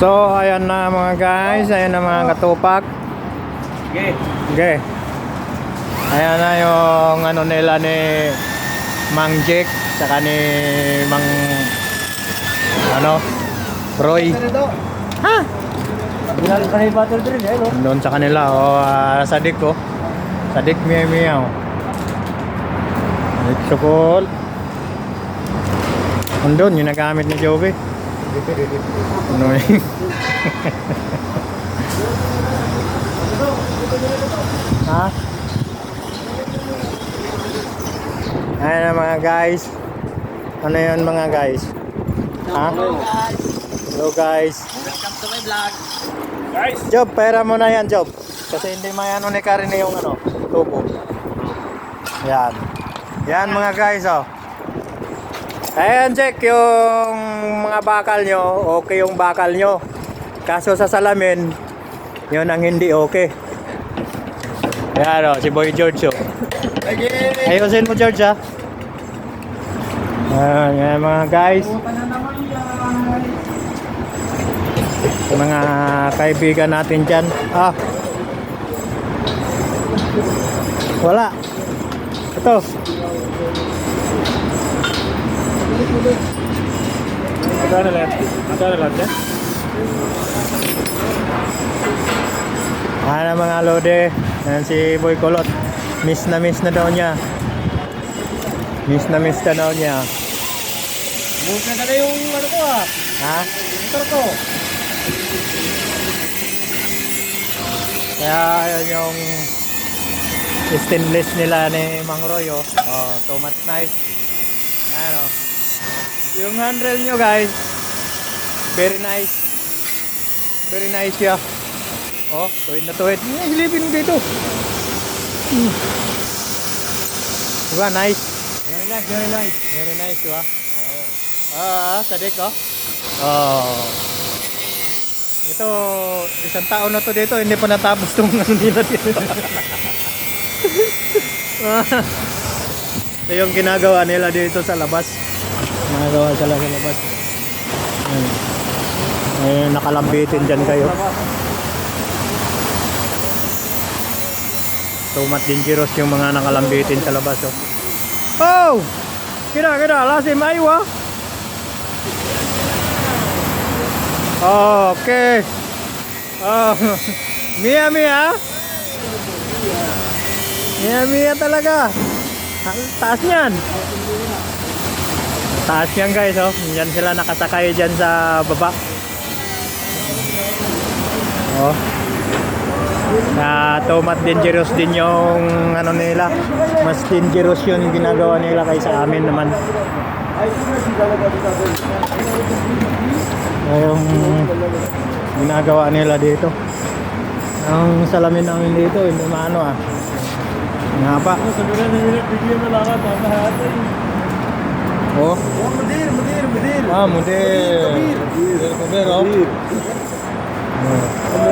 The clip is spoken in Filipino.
So, ayan na mga guys. Ayan na mga katupak. Okay. Okay. Ayan na yung ano nila ni Mang Jake. Saka ni Mang... Ano? Roy. Ha? Ginalo ka na yung battle drill eh, no? Doon sa kanila. O, ah, sadik ko. Sadik miya miya. Sadik sukol. Andun, yung nagamit ni Joby. Ano yun? ha? Ayan na mga guys. Ano yun mga guys? Ha? Hello guys. Welcome to my vlog. Guys! Job, pera mo na yan, Job. Kasi hindi mayano ni Karin yung ano, tubo. Yan. Yan mga guys, oh. Ayan, check yung mga bakal nyo. Okay yung bakal nyo. Kaso sa salamin, yun ang hindi okay. Yan, oh, si Boy George, oh. Ayusin mo, George, ha. Ayan, yan mga guys. mga kaibigan natin dyan. Ah. Wala. Ito. Magkano lahat? Magkano lahat yan? Ano mga lode. Yan si Boy Kulot. Miss na miss na daw niya. Miss na miss na daw niya. Bukas na na yung ano ko ah. Ha? Motor ko. Kaya yun yung stainless nila ni Mang Roy oh. Oh, too much nice. Ano. Yung handrail nyo guys. Very nice. Very nice siya. Oh, tuwid na tuwid. Hilipin mo dito. Hmm. Diba, nice. Very nice, very nice. Very nice, diba? Ah, ah, sadik oh. Oh. Ito, isang taon na to dito, hindi pa natapos tong ano nila dito. Ah, Ito yung ginagawa nila dito sa labas. Ginagawa sila sa labas. Ayun. Eh, nakalambitin dyan kayo. Tumat dangerous yung mga nakalambitin sa labas. Oh! Oh! Kira, kira, lasim aywa. Okay. Oh, Mia Mia. Mia Mia talaga. Ang taas niyan. Taas yan guys, oh. Yan sila nakasakay dyan sa baba. Oh. Na tomat dangerous din yung ano nila. Mas dangerous yun yung ginagawa nila kaysa amin naman. yung ginagawa nila dito. Ang salamin namin dito, hindi maano ah. Nga pa. Sabi na nila, bigyan na lang ako. Mahati. Oh.